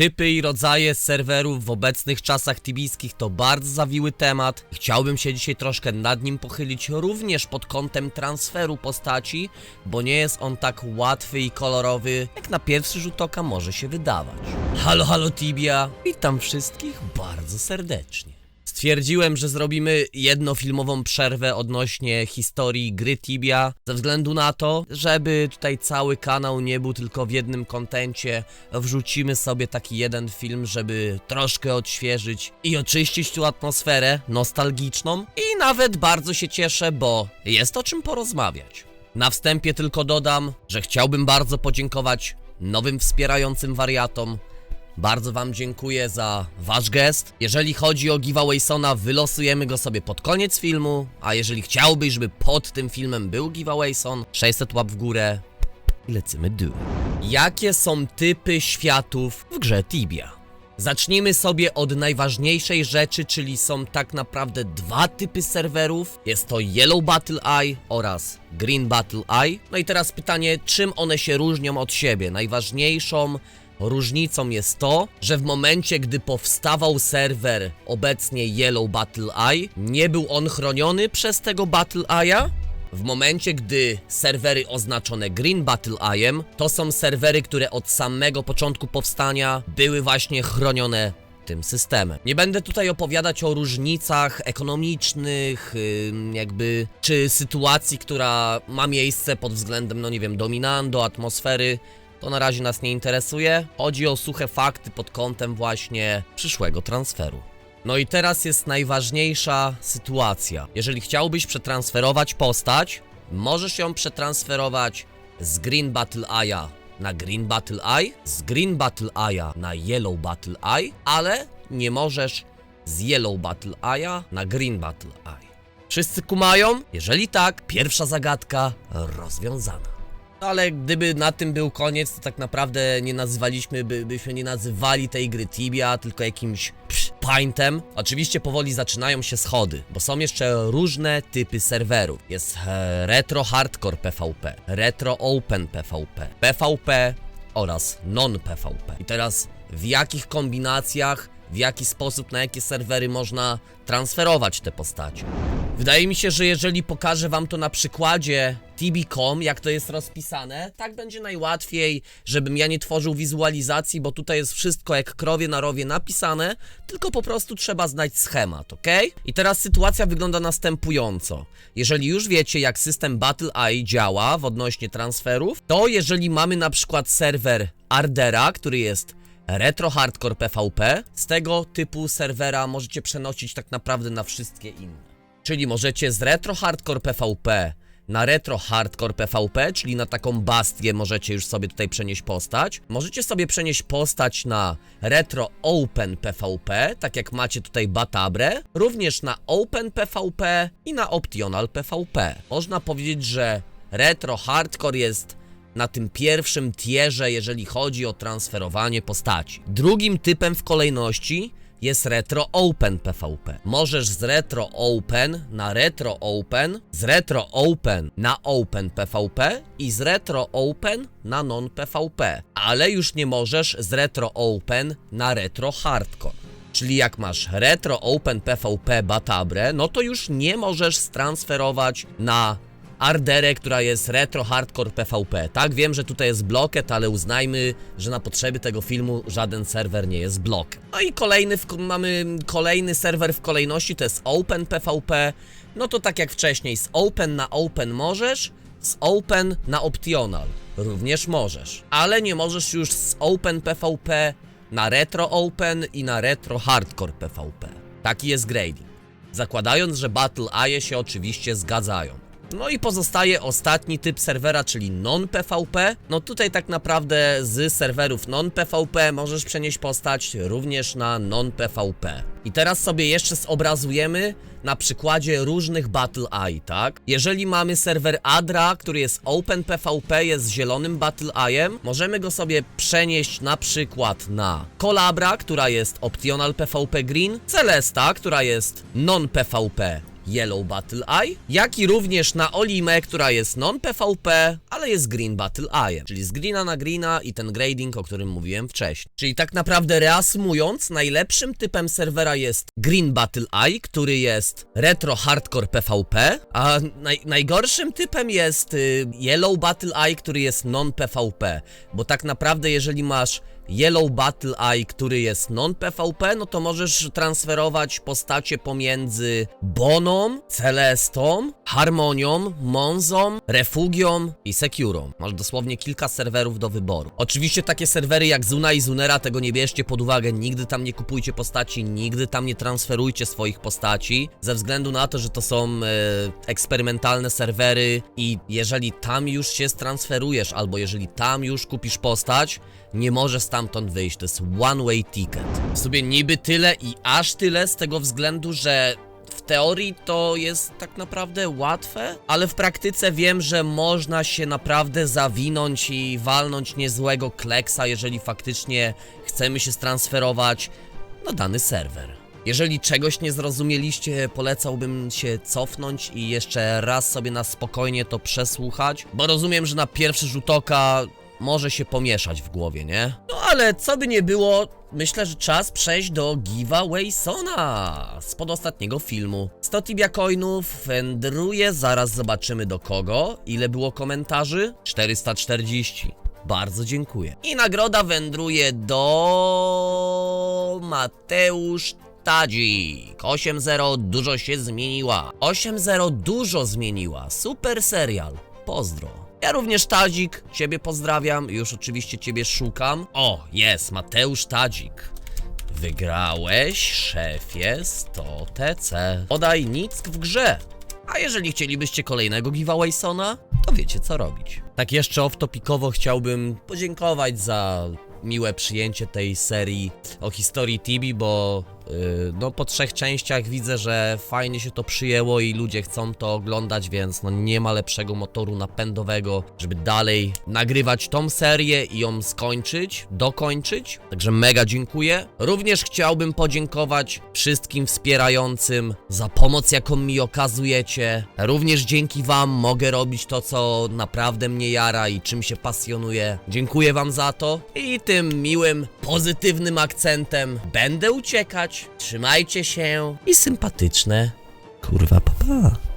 Typy i rodzaje serwerów w obecnych czasach tibijskich to bardzo zawiły temat. Chciałbym się dzisiaj troszkę nad nim pochylić, również pod kątem transferu postaci, bo nie jest on tak łatwy i kolorowy, jak na pierwszy rzut oka może się wydawać. Halo, halo Tibia, witam wszystkich bardzo serdecznie. Stwierdziłem, że zrobimy jednofilmową przerwę odnośnie historii gry Tibia, ze względu na to, żeby tutaj cały kanał nie był tylko w jednym kontencie, wrzucimy sobie taki jeden film, żeby troszkę odświeżyć i oczyścić tu atmosferę nostalgiczną i nawet bardzo się cieszę, bo jest o czym porozmawiać. Na wstępie tylko dodam, że chciałbym bardzo podziękować nowym wspierającym wariatom, bardzo Wam dziękuję za Wasz gest. Jeżeli chodzi o giveawaysona, wylosujemy go sobie pod koniec filmu, a jeżeli chciałbyś, żeby pod tym filmem był giveawayson, 600 łap w górę i lecimy dół. Jakie są typy światów w grze Tibia? Zacznijmy sobie od najważniejszej rzeczy, czyli są tak naprawdę dwa typy serwerów. Jest to Yellow Battle Eye oraz Green Battle Eye. No i teraz pytanie, czym one się różnią od siebie? Najważniejszą Różnicą jest to, że w momencie, gdy powstawał serwer obecnie Yellow Battle Eye, nie był on chroniony przez tego Battle Eye'a. W momencie, gdy serwery oznaczone Green Battle Eye'em, to są serwery, które od samego początku powstania były właśnie chronione tym systemem. Nie będę tutaj opowiadać o różnicach ekonomicznych, jakby, czy sytuacji, która ma miejsce pod względem, no nie wiem, dominando, atmosfery. To na razie nas nie interesuje. Chodzi o suche fakty pod kątem właśnie przyszłego transferu. No i teraz jest najważniejsza sytuacja. Jeżeli chciałbyś przetransferować postać, możesz ją przetransferować z Green Battle Eye'a na Green Battle Eye, z Green Battle Eye'a na Yellow Battle Eye, ale nie możesz z Yellow Battle Eye'a na Green Battle Eye. Wszyscy kumają? Jeżeli tak, pierwsza zagadka rozwiązana. No ale gdyby na tym był koniec, to tak naprawdę nie nazywaliśmy, by, byśmy nie nazywali tej gry Tibia, tylko jakimś psz, paintem. Oczywiście powoli zaczynają się schody, bo są jeszcze różne typy serwerów. Jest e, retro hardcore PvP, retro open PvP, PvP oraz non-PvP. I teraz w jakich kombinacjach, w jaki sposób, na jakie serwery można transferować te postacie. Wydaje mi się, że jeżeli pokażę wam to na przykładzie tb.com, jak to jest rozpisane, tak będzie najłatwiej, żebym ja nie tworzył wizualizacji, bo tutaj jest wszystko jak krowie na rowie napisane, tylko po prostu trzeba znać schemat, ok? I teraz sytuacja wygląda następująco. Jeżeli już wiecie, jak system Battle Eye działa w odnośnie transferów, to jeżeli mamy na przykład serwer Ardera, który jest Retro Hardcore PvP, z tego typu serwera możecie przenosić tak naprawdę na wszystkie inne. Czyli możecie z Retro Hardcore PvP na Retro Hardcore PvP, czyli na taką bastię możecie już sobie tutaj przenieść postać. Możecie sobie przenieść postać na Retro Open PvP, tak jak macie tutaj Batabre, również na Open PvP i na Optional PvP. Można powiedzieć, że Retro Hardcore jest na tym pierwszym tierze, jeżeli chodzi o transferowanie postaci. Drugim typem w kolejności jest Retro Open PvP. Możesz z Retro Open na Retro Open, z Retro Open na Open PvP i z Retro Open na Non PvP, ale już nie możesz z Retro Open na Retro Hardcore. Czyli jak masz Retro Open PvP Batabre, no to już nie możesz stransferować na Arderę, która jest retro hardcore PvP. Tak, wiem, że tutaj jest bloket, ale uznajmy, że na potrzeby tego filmu żaden serwer nie jest blok. No i kolejny, w, mamy kolejny serwer w kolejności, to jest Open PvP. No to tak jak wcześniej, z Open na Open możesz, z Open na Optional również możesz. Ale nie możesz już z Open PvP na Retro Open i na Retro Hardcore PvP. Taki jest grading. Zakładając, że Battle Eye się oczywiście zgadzają. No i pozostaje ostatni typ serwera, czyli non-PvP. No tutaj tak naprawdę z serwerów non-PvP możesz przenieść postać również na non-PvP. I teraz sobie jeszcze zobrazujemy na przykładzie różnych Battle Eye, tak? Jeżeli mamy serwer Adra, który jest Open PvP, jest zielonym Battle Eye'em, możemy go sobie przenieść na przykład na Colabra, która jest Optional PvP Green, Celesta, która jest non-PvP Yellow Battle Eye, jak i również na Olimę, która jest non-PvP, ale jest Green Battle Eye, czyli z greena na greena i ten grading, o którym mówiłem wcześniej. Czyli tak naprawdę reasumując, najlepszym typem serwera jest Green Battle Eye, który jest retro hardcore PvP, a naj, najgorszym typem jest y, Yellow Battle Eye, który jest non-PvP, bo tak naprawdę jeżeli masz Yellow Battle Eye, który jest non-PvP, no to możesz transferować postacie pomiędzy Boną, Celestą, Harmonią, Monzą, Refugią i Securą. Masz dosłownie kilka serwerów do wyboru. Oczywiście takie serwery jak Zuna i Zunera tego nie bierzcie pod uwagę, nigdy tam nie kupujcie postaci, nigdy tam nie transferujcie swoich postaci, ze względu na to, że to są e, eksperymentalne serwery i jeżeli tam już się stransferujesz, albo jeżeli tam już kupisz postać, nie może stamtąd wyjść. To jest one way ticket. W sobie niby tyle i aż tyle z tego względu, że w teorii to jest tak naprawdę łatwe, ale w praktyce wiem, że można się naprawdę zawinąć i walnąć niezłego kleksa, jeżeli faktycznie chcemy się stransferować na dany serwer. Jeżeli czegoś nie zrozumieliście, polecałbym się cofnąć i jeszcze raz sobie na spokojnie to przesłuchać, bo rozumiem, że na pierwszy rzut oka może się pomieszać w głowie, nie? No ale co by nie było, myślę, że czas przejść do giveawaysona spod ostatniego filmu. 100 tibia coinów wędruje, zaraz zobaczymy do kogo. Ile było komentarzy? 440. Bardzo dziękuję. I nagroda wędruje do Mateusz Tadzik. 8-0 dużo się zmieniła. 8-0 dużo zmieniła. Super serial. Pozdro. Ja również Tadzik, ciebie pozdrawiam, już oczywiście ciebie szukam. O, jest, Mateusz Tadzik. Wygrałeś, szefie, 100 TC. Podaj nick w grze. A jeżeli chcielibyście kolejnego giveawaysona, to wiecie co robić. Tak jeszcze off-topicowo chciałbym podziękować za miłe przyjęcie tej serii o historii Tibi, bo no po trzech częściach widzę, że fajnie się to przyjęło i ludzie chcą to oglądać, więc no nie ma lepszego motoru napędowego, żeby dalej nagrywać tą serię i ją skończyć, dokończyć. Także mega dziękuję. Również chciałbym podziękować wszystkim wspierającym za pomoc, jaką mi okazujecie. Również dzięki wam mogę robić to, co naprawdę mnie jara i czym się pasjonuję. Dziękuję wam za to i tym miłym, pozytywnym akcentem będę uciekać. Trzymajcie się i sympatyczne. Kurwa, papa. Pa.